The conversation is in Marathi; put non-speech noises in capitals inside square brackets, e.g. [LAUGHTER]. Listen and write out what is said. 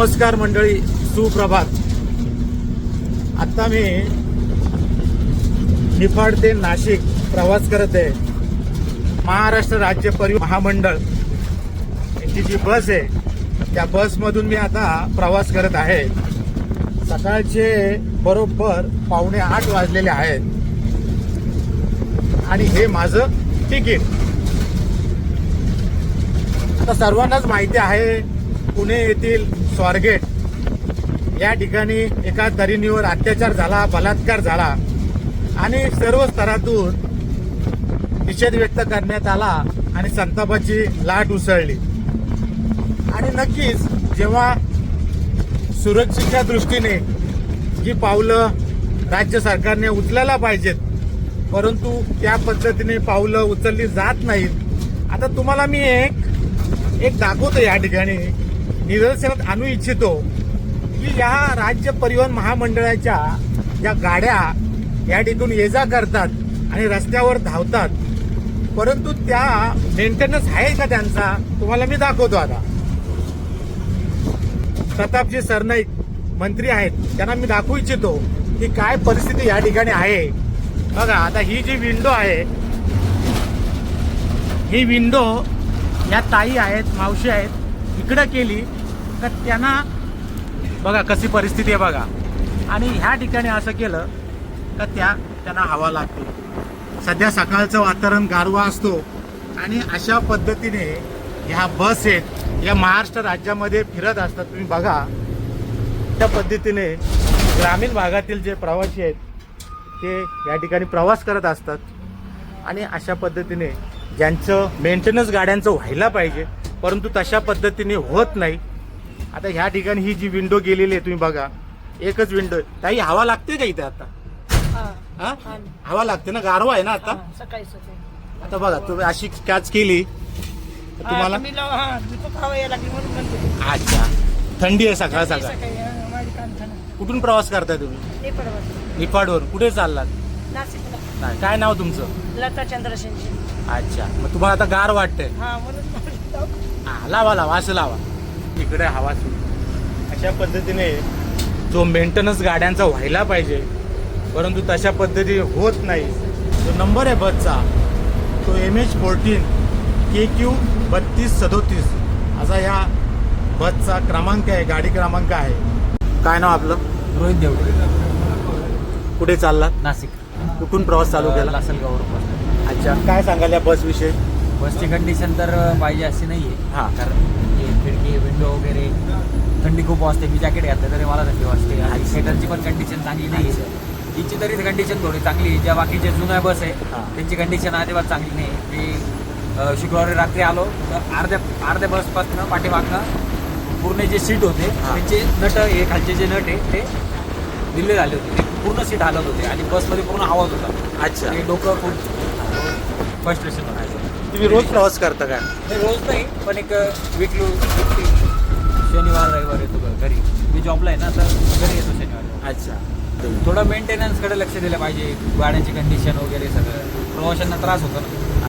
नमस्कार मंडळी सुप्रभात. आता मी निफाड ते नाशिक प्रवास करत आहे. महाराष्ट्र राज्य परिवहन महामंडळ. यांची जी बस आहे त्या बसमधून मी आता प्रवास करत आहे. सकाळचे बरोबर पावणे आठ वाजलेले आहेत. आणि हे माझं तिकीट. आता सर्वांनाच माहिती आहे पुणे येथील स्वारगेट या ठिकाणी एका तरुणीवर अत्याचार झाला बलात्कार झाला आणि सर्व स्तरातून निषेध व्यक्त करण्यात आला आणि संतापाची लाट उसळली. आणि नक्कीच जेव्हा सुरक्षेच्या दृष्टीने जी पावलं राज्य सरकारने उचलायला पाहिजेत परंतु त्या पद्धतीने पावलं उचलली जात नाहीत. आता तुम्हाला मी एक एक दाखवतो या ठिकाणी. निदर्शनात आणू इच्छितो की या राज्य परिवहन महामंडळाच्या ज्या गाड्या या ठिकून ये जा करतात आणि रस्त्यावर धावतात. परंतु त्या मेंटेनन्स आहे का त्यांचा? तुम्हाला मी दाखवतो आता. प्रतापजी सरनाईक मंत्री आहेत. त्यांना मी दाखवू इच्छितो की काय परिस्थिती या ठिकाणी आहे. बघा आता ही जी विंडो आहे ही विंडो या ताई आहेत मावशी आहेत इकडं केली तर त्यांना बघा कशी परिस्थिती आहे बघा. आणि ह्या ठिकाणी असं केलं तर त्या त्यांना हवा लागतो. सध्या सकाळचं वातावरण गारवा असतो आणि अशा पद्धतीने ह्या बस आहेत या महाराष्ट्र राज्यामध्ये फिरत असतात. तुम्ही बघा. त्या पद्धतीने ग्रामीण भागातील जे प्रवासी आहेत ते या ठिकाणी प्रवास करत असतात. आणि अशा पद्धतीने ज्यांचं मेंटेनन्स गाड्यांचं व्हायला पाहिजे परंतु तशा पद्धतीने होत नाही. आता ह्या ठिकाणी ही जी विंडो गेलेली आहे तुम्ही बघा. एकच विंडो आहे. ताई हवा लागते का इथे आता? हा. हवा लागते ना? गारवा आहे ना आता? सकाळी सकाळी. आता बघा तुम्ही अशी कॅच केली. तर हा, तुम्हाला तुम्ही लावा, हा, दीपक हवा यायला लागली म्हणून म्हणते. अच्छा. थंडी आहे सकाळ सकाळी सकाळ. सकाळी, हा, माझी कान थंड. कुठून प्रवास करताय तुम्ही? नाही. निफाडवर कुठे चाललात? नाशिकला. नाही काय नाव तुमचं? लता चंद्रसेनची अच्छा. मग तुम्हाला आता गार वाटतंय. हा म्हणून. [LAUGHS] हा, लावा लावा असं लावा. इकडे हवा सुट अशा पद्धतीने जो मेंटेनन्स गाड्यांचा व्हायला पाहिजे परंतु तशा पद्धती होत नाही. जो नंबर आहे बसचा तो M H fourteen K Q बत्तीस सदोतीस असा या बसचा क्रमांक आहे गाडी क्रमांक आहे. काय नाव आपलं? रोहित देवडे. कुठे चाललात? नाशिक. कुठून प्रवास चालू केला? लासलगाववर अच्छा काय सांगाल या बस विषयी बसची कंडिशन तर पाहिजे अशी नाही हा. आहे कारण हे खिडकी विंडो वगैरे थंडी खूप वाजते मी जॅकेट घातलं तरी मला थंडी वाजते. आणि सेटरची पण कंडिशन चांगली नाही आहे तिची तरी कंडिशन थोडी चांगली आहे. ज्या बाकीच्या जुन्या बस आहे हा. त्यांची कंडिशन अजिबात चांगली नाही. मी शुक्रवारी रात्री आलो. तर अर्ध्या अर्ध्या बसपासनं पाठीमागनं पूर्ण जे सीट होते हा. त्यांचे नट हे खालचे जे नट आहे ते दिल्ले झाले होते. ते पूर्ण सीट हालत होते. आणि बसमध्ये पूर्ण आवाज होता. अच्छा. आणि डोकं खूप फर्स्ट स्टेशन तुम्ही रोज प्रवास करता नाही रोज नाही पण एक विकली शनिवार रविवार येतो घरी. मी जॉबला आहे ना तर घरी येतो शनिवार अच्छा. थोडं मेंटेनन्सकडे लक्ष दिलं पाहिजे. गाड्यांची कंडिशन वगैरे सगळं. प्रवाशांना त्रास होतो ना.